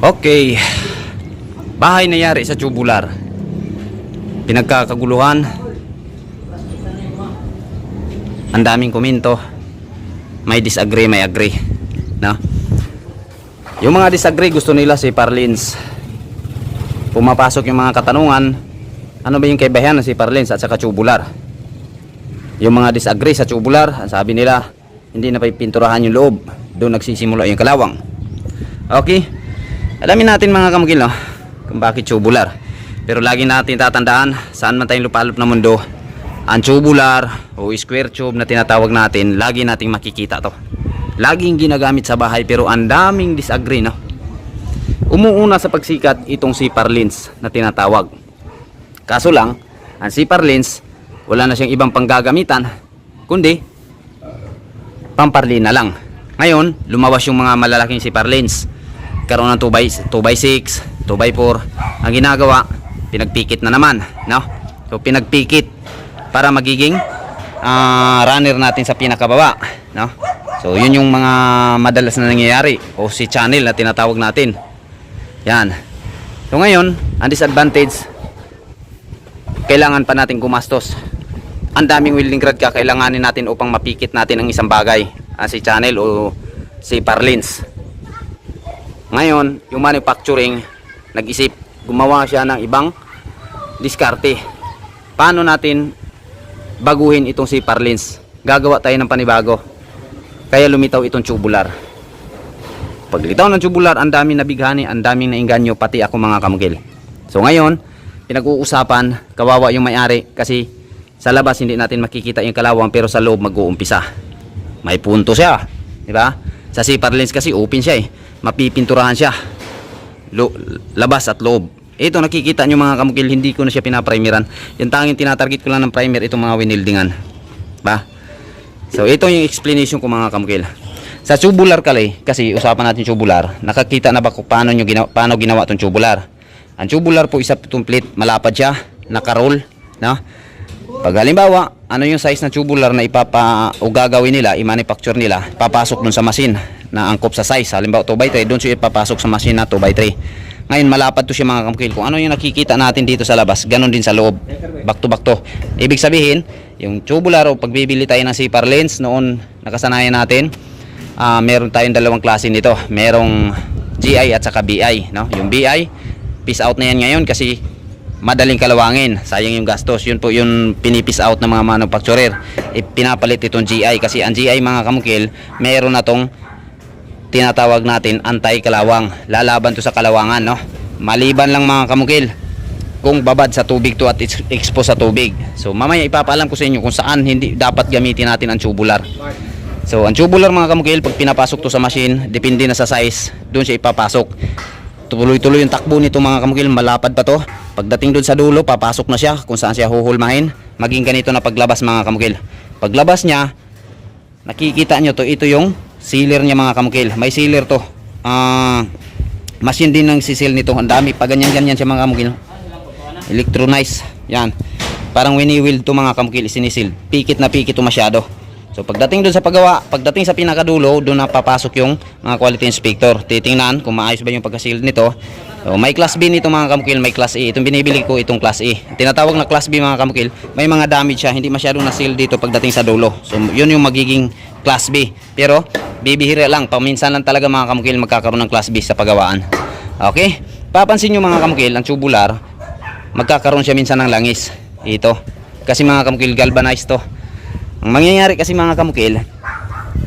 Okay. Bahay nangyari sa tubular. Pinagkakaguluhan. Ang daming komento. May disagree, may agree. No? Yung mga disagree gusto nila si Parlins. Pumapasok yung mga katanungan. Ano ba yung kaibahan ng si Parlins at saka tubular? Yung mga disagree sa tubular, sabi nila, hindi na pipinturahan yung loob. Doon nagsisimula yung kalawang. Okay? Alamin natin mga kamagil, no? Kung bakit tubular. Pero lagi natin tatandaan, saan man tayong lupalop na mundo, ang tubular o square tube na tinatawag natin, lagi nating makikita to. Laging ginagamit sa bahay pero ang daming disagree, no? Umuuna sa pagsikat itong si Parlins na tinatawag. Kaso lang, ang si Parlins, wala na siyang ibang panggagamitan, kundi pamparlin na lang. Ngayon, lumawas yung mga malalaking si Parlins. Karoon ng 2x, 2x6, 2x4. Ang ginagawa, pinagpikit na naman. No? So, pinagpikit para magiging ah, runner natin sa pinakababa. No? So, yun yung mga madalas na nangyayari. O si channel na tinatawag natin. Yan. So, ngayon, ang disadvantage, kailangan pa natin gumastos. Ang daming welding rod kakailanganin natin upang mapikit natin ang isang bagay. ah, si channel o si Parlins. Ngayon, yung manufacturing, nag-isip, gumawa siya ng ibang diskarte. Paano natin baguhin itong si Parlins? Gagawa tayo ng panibago. Kaya lumitaw itong tubular. Paglitaw ng tubular, ang daming nabighani, ang daming nainganyo, pati ako mga kamugil. So ngayon, pinag-uusapan, kawawa yung may-ari kasi sa labas hindi natin makikita yung kalawang pero sa loob mag-uumpisa. May punto siya, di ba? Sa zipper lens kasi open siya eh. Mapipinturahan siya. Lo- labas at loob. Ito nakikita nyo mga kamukil, hindi ko na siya pinaprimeran. Yung tanging tinatarget ko lang ng primer itong mga winildingan. Ba? So ito yung explanation ko mga kamukil. Sa tubular kali, kasi usapan natin tubular, nakakita na ba kung paano, nyo ginawa, paano ginawa itong tubular? Ang tubular po isa itong plate, malapad siya, nakaroll, no? Pag halimbawa, ano yung size ng tubular na ipapa o gagawin nila, i-manufacture nila, papasok dun sa machine na angkop sa size. Halimbawa 2x3, dun siya ipapasok sa machine na 2x3. Ngayon malapad to siya mga kamukil. Kung ano yung nakikita natin dito sa labas, ganun din sa loob. Back to back to. Ibig sabihin, yung tubular o pagbibili tayo ng zipper lens noon nakasanayan natin, ah meron tayong dalawang klase nito. Merong GI at saka BI, no? Yung BI, peace out na yan ngayon kasi madaling kalawangin. Sayang yung gastos. Yun po yung pinipis out ng mga manufacturer. E, pinapalit itong GI kasi ang GI mga kamukil, meron na tong tinatawag natin anti-kalawang. Lalaban to sa kalawangan, no? Maliban lang mga kamukil kung babad sa tubig to at ex- expose sa tubig. So mamaya ipapaalam ko sa inyo kung saan hindi dapat gamitin natin ang tubular. So ang tubular mga kamukil pag pinapasok to sa machine, depende na sa size, doon siya ipapasok. Tuloy-tuloy yung takbo nito mga kamukil, malapad pa to. Pagdating doon sa dulo, papasok na siya kung saan siya huhulmahin. Maging ganito na paglabas mga kamukil. Paglabas niya, nakikita nyo to, ito yung sealer niya mga kamukil. May sealer to. Ah, machine din ng sisil nito. Ang dami, pa ganyan-ganyan siya mga kamukil. Electronize. Yan. Parang wini-wheel to mga kamukil, sinisil. Pikit na pikit to masyado. So pagdating doon sa paggawa, pagdating sa pinakadulo, doon na papasok yung mga quality inspector. Titingnan kung maayos ba yung pagka-seal nito. So, may class B nito mga kamukil, may class E. Itong binibili ko itong class E. Tinatawag na class B mga kamukil, may mga damage siya, hindi masyadong na-seal dito pagdating sa dulo. So yun yung magiging class B. Pero bibihira lang, paminsan lang talaga mga kamukil magkakaroon ng class B sa paggawaan. Okay? Papansin nyo mga kamukil, ang tubular, magkakaroon siya minsan ng langis. Ito. Kasi mga kamukil, galvanized to. Ang mangyayari kasi mga kamukil,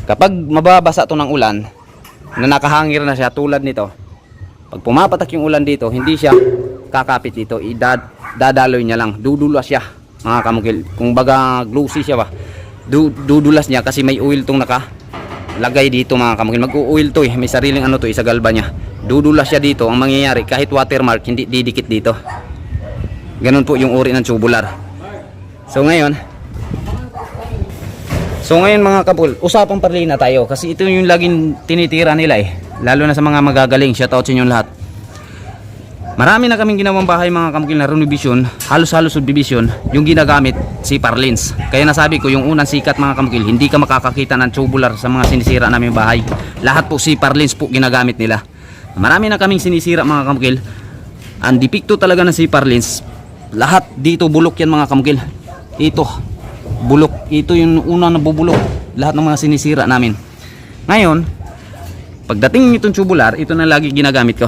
kapag mababasa to ng ulan, na nakahangir na siya tulad nito, pag pumapatak yung ulan dito, hindi siya kakapit dito, idad, dadaloy niya lang, dudulas siya mga kamukil. Kung baga glossy siya ba, du, dudulas niya kasi may oil tong naka lagay dito mga kamukil. Mag-oil to eh, may sariling ano to, isa galba niya. Dudulas siya dito, ang mangyayari kahit watermark, hindi didikit dito. Ganun po yung uri ng tubular. So ngayon, So ngayon mga kapul, usapang parlina tayo kasi ito yung laging tinitira nila eh. Lalo na sa mga magagaling, shoutout sa inyong lahat. Marami na kaming ginawang bahay mga kamukil na renovation, halos-halos subdivision, yung ginagamit si Parlins. Kaya nasabi ko yung unang sikat mga kamukil, hindi ka makakakita ng tubular sa mga sinisira namin bahay. Lahat po si Parlins po ginagamit nila. Marami na kaming sinisira mga kamukil. Ang depekto talaga ng zipper lens, lahat dito bulok yan mga kamukil. Ito, bulok. Ito yung unang nabubulok. Lahat ng mga sinisira namin. Ngayon, pagdating nitong tubular, ito na lagi ginagamit ko.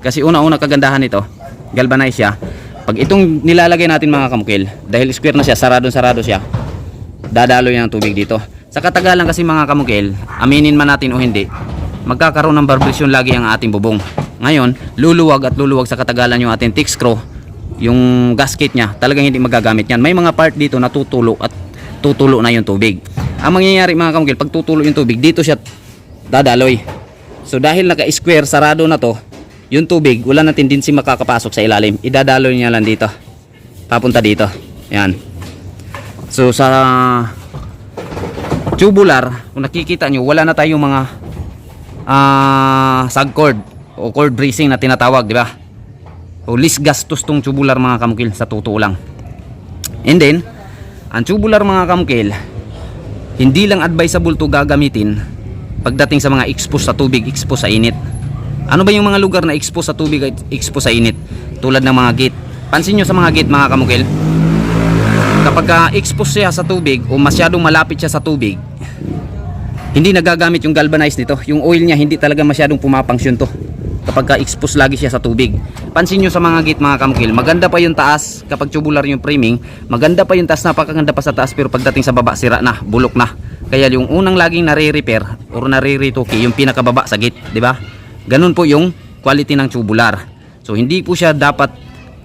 Kasi una-una kagandahan nito, galvanize siya. Pag itong nilalagay natin mga kamukil, dahil square na siya, sarado-sarado siya, dadaloy ng tubig dito. Sa katagalan kasi mga kamukil, aminin man natin o hindi, magkakaroon ng vibration lagi ang ating bubong. Ngayon, luluwag at luluwag sa katagalan yung ating tick screw, yung gasket niya, talagang hindi magagamit yan. May mga part dito na tutulo at tutulo na yung tubig. Ang mangyayari mga kamukil, pag tutulo yung tubig, dito siya dadaloy. So dahil naka-square, sarado na to, yung tubig, wala na tendency makakapasok sa ilalim. Idadaloy niya lang dito. Papunta dito. Yan. So sa tubular, kung nakikita nyo, wala na tayong mga ah sag cord o cord bracing na tinatawag, di ba? O least gastos tong tubular mga kamukil sa totoo lang. And then, ang tubular mga kamukil, hindi lang advisable to gagamitin pagdating sa mga expose sa tubig, expose sa init. Ano ba yung mga lugar na expose sa tubig at expose sa init? Tulad ng mga gate. Pansin nyo sa mga gate mga kamukil, kapag ka expose siya sa tubig o masyadong malapit siya sa tubig, hindi nagagamit yung galvanized nito. Yung oil niya hindi talaga masyadong pumapangsyon to. Kapag ka expose lagi siya sa tubig. Pansin nyo sa mga gate mga kamukil, maganda pa yung taas kapag tubular yung framing, maganda pa yung taas, napakaganda pa sa taas pero pagdating sa baba sira na, bulok na. Kaya yung unang laging nare-repair or nare-retoke yung pinakababa sa gate, di ba? Ganun po yung quality ng tubular. So hindi po siya dapat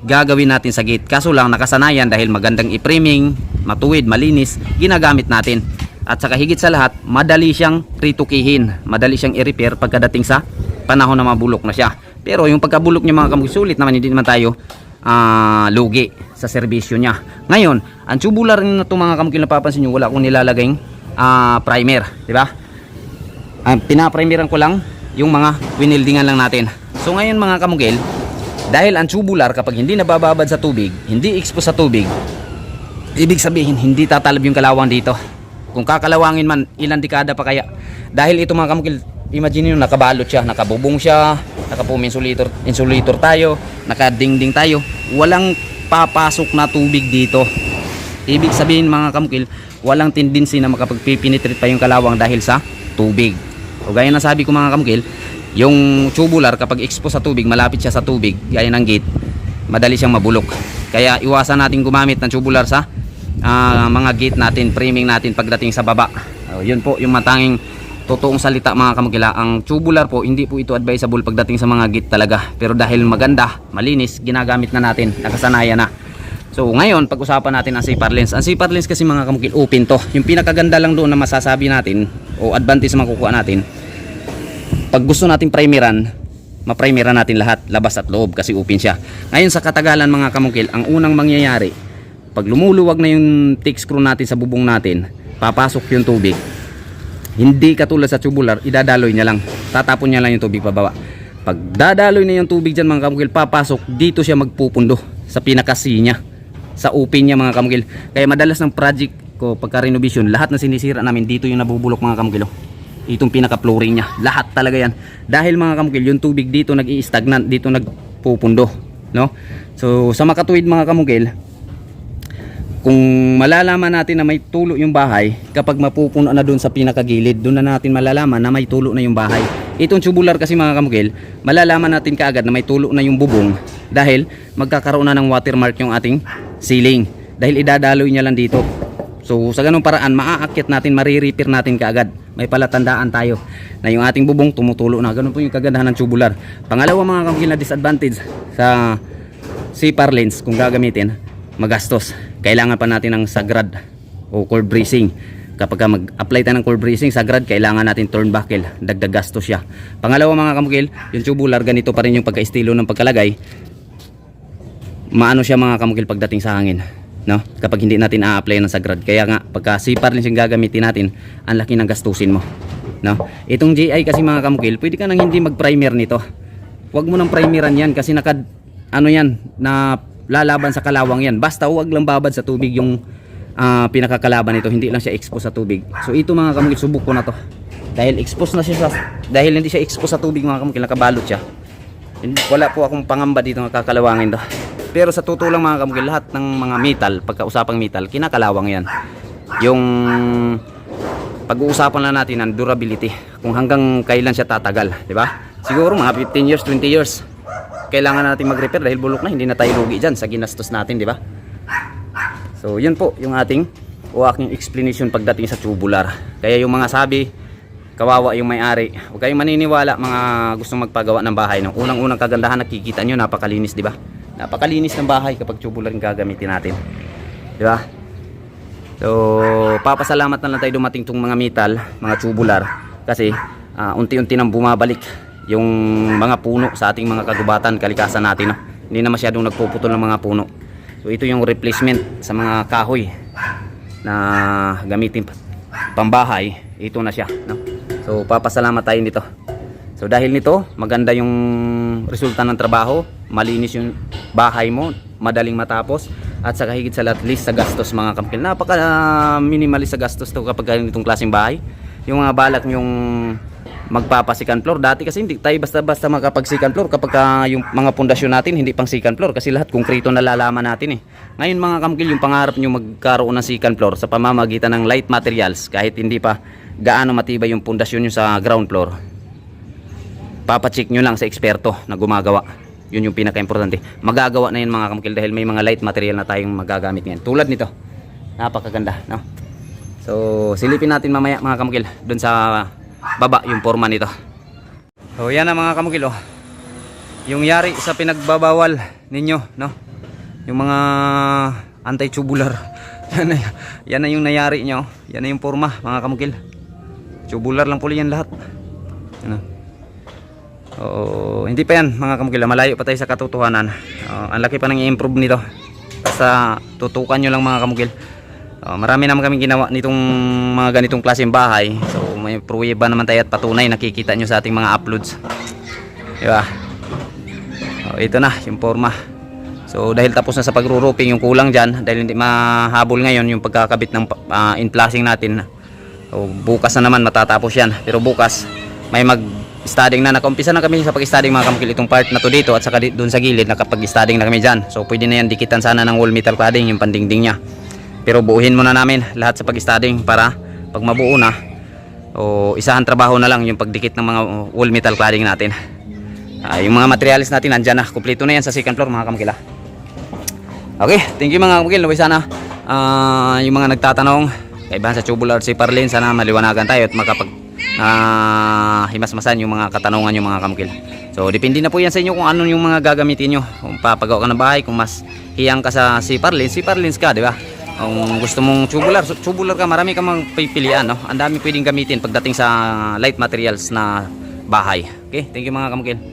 gagawin natin sa gate. Kaso lang nakasanayan dahil magandang i-framing, matuwid, malinis, ginagamit natin. At saka higit sa lahat, madali siyang ritukihin, madali siyang i-repair pagkadating sa panahon na mabulok na siya. Pero yung pagkabulok niya mga kamukil, sulit naman, hindi naman tayo ah, lugi sa serbisyo niya. Ngayon, ang tubular na ito mga kamukil napapansin nyo, wala akong nilalagayng ah, primer, di ba? Ang pinaprimeran ko lang yung mga winildingan lang natin. So ngayon mga kamugil, dahil ang tubular kapag hindi nabababad sa tubig, hindi expose sa tubig, ibig sabihin hindi tatalab yung kalawang dito. Kung kakalawangin man, ilang dekada pa kaya. Dahil ito mga kamukil, imagine nyo nakabalot siya, nakabubong siya, nakapum insulator, insulator tayo, nakadingding tayo, walang papasok na tubig dito. Ibig sabihin mga kamukil, walang tendency na makapagpipenetrate pa yung kalawang dahil sa tubig. O gaya na sabi ko mga kamukil, yung tubular kapag expose sa tubig, malapit siya sa tubig, gaya ng gate, madali siyang mabulok. Kaya iwasan natin gumamit ng tubular sa ah, mga gate natin, framing natin pagdating sa baba. O, yun po yung matanging totoong salita mga kamukila. Ang tubular po, hindi po ito advisable pagdating sa mga gate talaga. Pero dahil maganda, malinis, ginagamit na natin, nakasanayan na. So ngayon, pag-usapan natin ang zipper lens. Ang zipper lens kasi mga kamukil, open to. Yung pinakaganda lang doon na masasabi natin o advantage na makukuha natin, pag gusto natin primeran, maprimeran natin lahat, labas at loob kasi open siya. Ngayon sa katagalan mga kamukil, ang unang mangyayari, pag lumuluwag na yung tick screw natin sa bubong natin, papasok yung tubig. Hindi katulad sa tubular, idadaloy niya lang. Tatapon niya lang yung tubig pababa. Pag dadaloy na yung tubig dyan mga kamukil, papasok, dito siya magpupundo sa pinakasi niya. Sa open niya mga kamukil. Kaya madalas ng project ko pagka renovation, lahat na sinisira namin dito yung nabubulok mga kamukil. oh. Itong pinaka-flooring niya. Lahat talaga yan. Dahil mga kamukil, yung tubig dito nag-i-stagnant, dito nagpupundo. No? So sa makatuwid mga kamukil, kung malalaman natin na may tulo yung bahay, kapag mapupuno na doon sa pinakagilid, doon na natin malalaman na may tulo na yung bahay. Itong tubular kasi mga kamukil, malalaman natin kaagad na may tulo na yung bubong dahil magkakaroon na ng watermark yung ating ceiling. Dahil idadaloy niya lang dito. So sa ganung paraan, maaakit natin, marirepair natin kaagad. May palatandaan tayo na yung ating bubong tumutulo na. Ganun po yung kagandahan ng tubular. Pangalawa mga kamukil na disadvantage sa CPAR lens kung gagamitin, magastos. Kailangan pa natin ng sagrad o cord bracing. Kapag ka mag-apply tayo ng cord bracing, sagrad, kailangan natin turnbuckle. Dagdag gastos siya. Pangalawa mga kamukil, yung tubular, ganito pa rin yung pagka-estilo ng pagkalagay. Maano siya mga kamukil pagdating sa hangin. No? Kapag hindi natin a-apply ng sagrad. Kaya nga, pagka CPAR lens yung gagamitin natin, ang laki ng gastusin mo. No? Itong GI kasi mga kamukil, pwede ka nang hindi mag-primer nito. Huwag mo nang primeran yan kasi naka ano yan na lalaban sa kalawang yan. Basta huwag lang babad sa tubig yung ah, pinakakalaban nito. Hindi lang siya expose sa tubig. So ito mga kamukil, subok ko na to. dahil exposed na siya sa, dahil hindi siya exposed sa tubig mga kamukil nakabalot siya wala po akong pangamba dito na kakalawangin to pero sa totoo lang mga kamukil lahat ng mga metal pagkausapang metal kinakalawang yan yung pag-uusapan lang natin ang durability kung hanggang kailan siya tatagal di ba siguro mga 15 years 20 years kailangan natin mag-repair dahil bulok na hindi na tayo lugi dyan sa ginastos natin di ba? So yun po yung ating o aking explanation pagdating sa tubular. Kaya yung mga sabi kawawa yung may-ari. Huwag kayong maniniwala mga gustong magpagawa ng bahay. No? unang unang kagandahan nakikita nyo napakalinis di ba? Napakalinis ng bahay kapag tubular yung gagamitin natin. Di ba? So, papasalamat na lang tayo dumating tong mga metal, mga tubular. Kasi ah, unti-unti nang bumabalik yung mga puno sa ating mga kagubatan, kalikasan natin. No? Hindi na masyadong nagpuputol ng mga puno. So, ito yung replacement sa mga kahoy na gamitin pa- pambahay. Ito na siya. No? So, papasalamat tayo nito. So, dahil nito, maganda yung resulta ng trabaho, malinis yung bahay mo, madaling matapos, at saka higit sa lahat, least sa gastos mga kampil. Napaka ah, minimalist sa gastos to kapag ganitong klaseng bahay. Yung mga balak yung magpapa second floor. Dati kasi hindi tayo basta-basta makapag second floor kapag ah, yung mga pundasyon natin hindi pang second floor kasi lahat konkreto na lalaman natin eh. Ngayon mga kampil, yung pangarap nyo magkaroon ng second floor sa pamamagitan ng light materials kahit hindi pa gaano matibay yung pundasyon nyo sa ground floor papacheck nyo lang sa eksperto na gumagawa yun yung pinaka-importante magagawa na yun mga kamukil dahil may mga light material na tayong magagamit ngayon tulad nito napakaganda no? so silipin natin mamaya mga kamukil dun sa baba yung forma nito so yan na mga kamukil oh. yung yari sa pinagbabawal ninyo no? yung mga anti-tubular yan yan na yung nayari nyo yan na yung forma mga kamukil tubular lang po yan lahat ano Oo, hindi pa yan mga kamukila. Malayo pa tayo sa katotohanan. Oo, ang laki pa nang i-improve nito. Basta tutukan nyo lang mga kamukil. Oo, marami naman kami ginawa nitong mga ganitong klaseng bahay. So may pruweba naman tayo at patunay nakikita nyo sa ating mga uploads. Di ba? Oo, ito na yung forma. So dahil tapos na sa pagro-roofing yung kulang dyan dahil hindi mahabol ngayon yung pagkakabit ng uh, in-flashing natin. So, bukas na naman matatapos yan. Pero bukas may mag studying na nakaumpisa na kami sa pag-studying mga kamukil itong part na to dito at saka doon sa gilid nakapag-studying na kami dyan. So pwede na yan dikitan sana ng wall metal cladding yung pandingding niya. Pero buuhin muna namin lahat sa pag-studying para pag mabuo na o isahan trabaho na lang yung pagdikit ng mga wall metal cladding natin. Ah, yung mga materials natin nandyan na. Kumpleto na yan sa second floor mga kamukila. Okay, thank you mga kamukil. Naway sana ah, yung mga nagtatanong kaibahan sa tubular si Parlin sana maliwanagan tayo at makapag ah, himasmasan yung mga katanungan yung mga kamukil. So depende na po yan sa inyo kung ano yung mga gagamitin nyo. Kung papagawa ka ng bahay, kung mas hiyang ka sa si Parlin, si Parlins ka, di ba? Kung gusto mong tubular, tubular ka, marami kang pipilian, no? Ang dami pwedeng gamitin pagdating sa light materials na bahay. Okay, thank you mga kamukil.